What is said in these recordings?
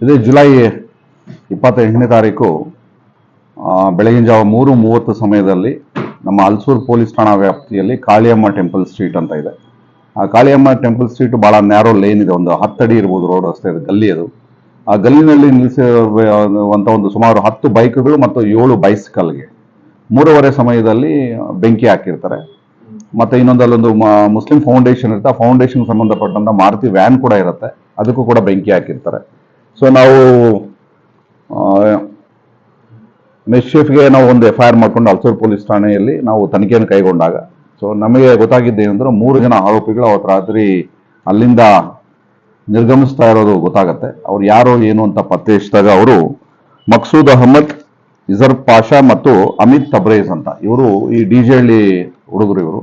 ಇದೇ ಜುಲೈ ಇಪ್ಪತ್ತೆಂಟನೇ ತಾರೀಕು ಬೆಳಗಿನ ಜಾವ ಮೂರು ಮೂವತ್ತು ಸಮಯದಲ್ಲಿ ನಮ್ಮ ಅಲ್ಸೂರು ಪೊಲೀಸ್ ಠಾಣಾ ವ್ಯಾಪ್ತಿಯಲ್ಲಿ ಕಾಳಿಯಮ್ಮ ಟೆಂಪಲ್ ಸ್ಟ್ರೀಟ್ ಅಂತ ಇದೆ. ಆ ಕಾಳಿಯಮ್ಮ ಟೆಂಪಲ್ ಸ್ಟ್ರೀಟ್ ಭಾಳ ನ್ಯಾರೋ ಲೇನ್ ಇದೆ, ಒಂದು ಹತ್ತಡಿ ಇರ್ಬೋದು ರೋಡ್ ಅಷ್ಟೇ ಇದೆ, ಗಲ್ಲಿ ಅದು. ಆ ಗಲ್ಲಿನಲ್ಲಿ ನಿಲ್ಲಿಸಿರುವಂಥ ಒಂದು ಸುಮಾರು ಹತ್ತು ಬೈಕ್ಗಳು ಮತ್ತು ಏಳು ಬೈಸಿಕಲ್ಗೆ ಮೂರುವರೆ ಸಮಯದಲ್ಲಿ ಬೆಂಕಿ ಹಾಕಿರ್ತಾರೆ. ಮತ್ತು ಇನ್ನೊಂದಲ್ಲೊಂದು ಮುಸ್ಲಿಂ ಫೌಂಡೇಶನ್ ಇರುತ್ತೆ, ಆ ಫೌಂಡೇಶನ್ ಸಂಬಂಧಪಟ್ಟಂಥ ಮಾರುತಿ ವ್ಯಾನ್ ಕೂಡ ಇರುತ್ತೆ, ಅದಕ್ಕೂ ಕೂಡ ಬೆಂಕಿ ಹಾಕಿರ್ತಾರೆ. ಸೊ ನಾವು ಮಿಸ್ಶಿಫ್ಗೆ ನಾವು ಒಂದು ಎಫ್ ಐ ಆರ್ ಮಾಡ್ಕೊಂಡು ಅಲ್ಸೂರು ಪೊಲೀಸ್ ಠಾಣೆಯಲ್ಲಿ ನಾವು ತನಿಖೆಯನ್ನು ಕೈಗೊಂಡಾಗ ಸೊ ನಮಗೆ ಗೊತ್ತಾಗಿದ್ದೇನೆಂದ್ರೆ ಮೂರು ಜನ ಆರೋಪಿಗಳು ಅವತ್ತು ರಾತ್ರಿ ಅಲ್ಲಿಂದ ನಿರ್ಗಮಿಸ್ತಾ ಇರೋದು ಗೊತ್ತಾಗತ್ತೆ. ಅವ್ರು ಯಾರು ಏನು ಅಂತ ಪತ್ತೆ ಹಚ್ಚಿದಾಗ ಅವರು ಮಕ್ಸೂದ್ ಅಹಮದ್, ಇಜರ್ ಪಾಷಾ ಮತ್ತು ಅಮಿತ್ ತಬ್ರೇಜ್ ಅಂತ. ಇವರು ಈ ಡಿ ಜೆ ಹಳ್ಳಿ ಹುಡುಗರು ಇವರು.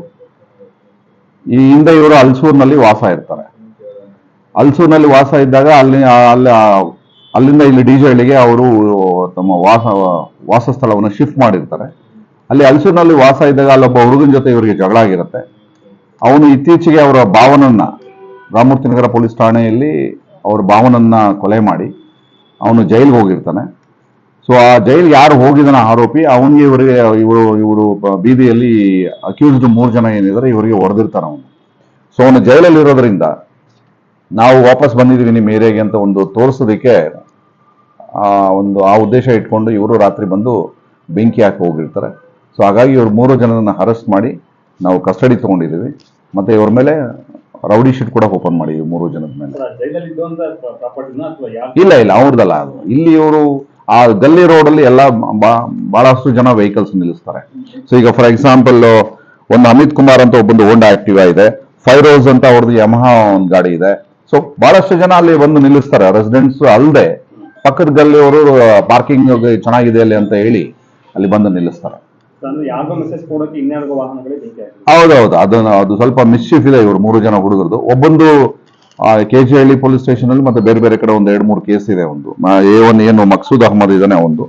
ಈ ಹಿಂದೆ ಇವರು ಅಲ್ಸೂರ್ನಲ್ಲಿ ವಾಸ ಇರ್ತಾರೆ. ಅಲ್ಸೂರ್ನಲ್ಲಿ ವಾಸ ಇದ್ದಾಗ ಅಲ್ಲಿ ಅಲ್ಲಿ ಅಲ್ಲಿಂದ ಇಲ್ಲಿ ಡಿ ಜೆ ಹಳ್ಳಿಗೆ ಅವರು ತಮ್ಮ ವಾಸ, ವಾಸಸ್ಥಳವನ್ನು ಶಿಫ್ಟ್ ಮಾಡಿರ್ತಾರೆ. ಅಲ್ಲಿ ಅಲ್ಸೂರ್ನಲ್ಲಿ ವಾಸ ಇದ್ದಾಗ ಅಲ್ಲೊಬ್ಬ ಹುಡುಗನ ಜೊತೆ ಇವರಿಗೆ ಜಗಳ ಆಗಿರುತ್ತೆ. ಅವನು ಇತ್ತೀಚೆಗೆ ಅವರ ಭಾವನನ್ನ ರಾಮಮೂರ್ತಿ ನಗರ ಪೊಲೀಸ್ ಠಾಣೆಯಲ್ಲಿ ಅವ್ರ ಭಾವನನ್ನ ಕೊಲೆ ಮಾಡಿ ಅವನು ಜೈಲಿಗೆ ಹೋಗಿರ್ತಾನೆ. ಸೊ ಆ ಜೈಲ್ ಯಾರು ಹೋಗಿದಾನ ಆರೋಪಿ, ಅವನಿಗೆ ಇವರಿಗೆ, ಇವರು ಇವರು ಬೀದಿಯಲ್ಲಿ ಅಕ್ಯೂಸ್ಡ್ ಮೂರು ಜನ ಏನಿದ್ದಾರೆ ಇವರಿಗೆ ಹೊಡೆದಿರ್ತಾನೆ ಅವನು. ಸೊ ಅವನು ಜೈಲಲ್ಲಿ ಇರೋದ್ರಿಂದ ನಾವು ವಾಪಸ್ ಬಂದಿದ್ದೀವಿ ನಿಮ್ಮ ಏರಿಯಾಗೆ ಅಂತ ಒಂದು ತೋರಿಸೋದಕ್ಕೆ ಆ ಒಂದು ಆ ಉದ್ದೇಶ ಇಟ್ಕೊಂಡು ಇವರು ರಾತ್ರಿ ಬಂದು ಬೆಂಕಿ ಹಾಕಿ ಹೋಗಿರ್ತಾರೆ. ಸೊ ಹಾಗಾಗಿ ಇವ್ರು ಮೂರು ಜನರನ್ನು ಅರೆಸ್ಟ್ ಮಾಡಿ ನಾವು ಕಸ್ಟಡಿ ತೊಗೊಂಡಿದ್ದೀವಿ. ಮತ್ತೆ ಇವ್ರ ಮೇಲೆ ರೌಡಿ ಶೀಟ್ ಕೂಡ ಓಪನ್ ಮಾಡಿ ಮೂರು ಜನದ ಮೇಲೆ. ಇಲ್ಲ ಇಲ್ಲ ಅವ್ರದ್ದಲ್ಲ. ಅದು ಇಲ್ಲಿ ಇವರು ಆ ಗಲ್ಲಿ ರೋಡಲ್ಲಿ ಎಲ್ಲ ಬಹಳಷ್ಟು ಜನ ವೆಹಿಕಲ್ಸ್ ನಿಲ್ಲಿಸ್ತಾರೆ. ಸೊ ಈಗ ಫಾರ್ ಎಕ್ಸಾಂಪಲ್ ಒಂದು ಅಮಿತ್ ಕುಮಾರ್ ಅಂತ ಒಬ್ಬಂದು ಹೋಂಡಾ ಆಕ್ಟಿವಾ ಇದೆ. ಫೈರೋಸ್ ಅಂತ ಅವ್ರದ್ದು ಯಮಹ ಒಂದು ಗಾಡಿ ಇದೆ. ಸೊ ಬಹಳಷ್ಟು ಜನ ಅಲ್ಲಿ ಬಂದು ನಿಲ್ಲಿಸ್ತಾರೆ. ರೆಸಿಡೆಂಟ್ಸ್ ಅಲ್ಲದೆ ಪಕ್ಕದ ಗಲ್ಲಿಯವರು ಪಾರ್ಕಿಂಗ್ ಚೆನ್ನಾಗಿದೆ ಅಲ್ಲಿ ಅಂತ ಹೇಳಿ ಅಲ್ಲಿ ಬಂದು ನಿಲ್ಲಿಸ್ತಾರೆ. ಹೌದೌದು. ಅದನ್ನ ಅದು ಸ್ವಲ್ಪ ಮಿಸ್ಚಿಫ್ ಇದೆ ಇವರು ಮೂರು ಜನ ಹುಡುಗರದು. ಒಬ್ಬೊಂದು K G Halli police station ಅಲ್ಲಿ ಮತ್ತೆ ಬೇರೆ ಬೇರೆ ಕಡೆ ಒಂದು ಎರಡು ಮೂರು ಕೇಸ್ ಇದೆ ಒಂದು. ಎ ಒನ್ ಏನು ಮಕ್ಸೂದ್ ಅಹಮದ್ ಇದಾನೆ ಒಂದು.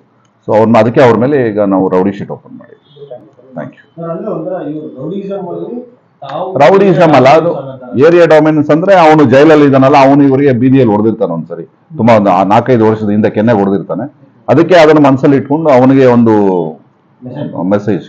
ಸೊ ಅವ್ರನ್ನ ಅದಕ್ಕೆ ಅವ್ರ ಮೇಲೆ ಈಗ ನಾವು ರೌಡಿ ಶೀಟ್ ಓಪನ್ ಮಾಡಿ ಥ್ಯಾಂಕ್ ಯು ರೌಡಿಸಮ್ ಅಲ್ಲಿ ಅದು ಏರಿಯಾ ಡಾಮಿನೆನ್ಸ್ ಅಂದ್ರೆ ಅವನು ಜೈಲಲ್ಲಿ ಇದ್ದಾನಲ್ಲ ಅವನು ಇವರಿಗೆ ಬೀದಿಯಲ್ಲಿ ಹೊಡೆದಿರ್ತಾನೆ ಒಂದ್ಸರಿ. ತುಂಬಾ ಒಂದು ನಾಲ್ಕೈದು ವರ್ಷದ ಹಿಂದೆ ಕೆನ್ನೆ ಹೊಡೆದಿರ್ತಾನೆ. ಅದಕ್ಕೆ ಅದನ್ನ ಮನಸ್ಸಲ್ಲಿ ಇಟ್ಕೊಂಡು ಅವನಿಗೆ ಒಂದು ಮೆಸೇಜ್